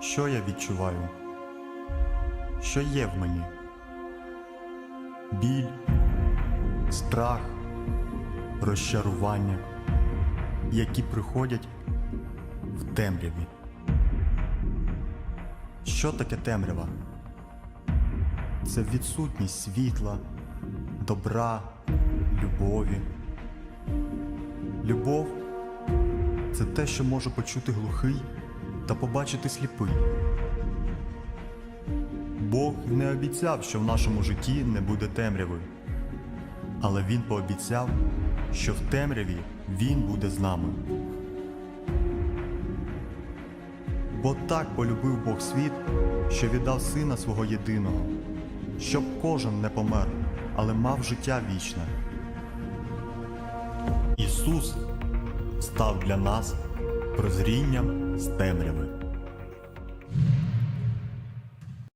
Що я відчуваю? Що є в мені? Біль, страх, розчарування, які приходять в темряві. Що таке темрява? Це відсутність світла, добра, любові. Любов це те, що може почути глухий та побачити сліпий. Бог не обіцяв, що в нашому житті не буде темряви, але Він пообіцяв, що в темряві Він буде з нами. Бо так полюбив Бог світ, що віддав Сина свого єдиного, щоб кожен не помер, але мав життя вічне. Ісус став для нас прозрінням з темряви.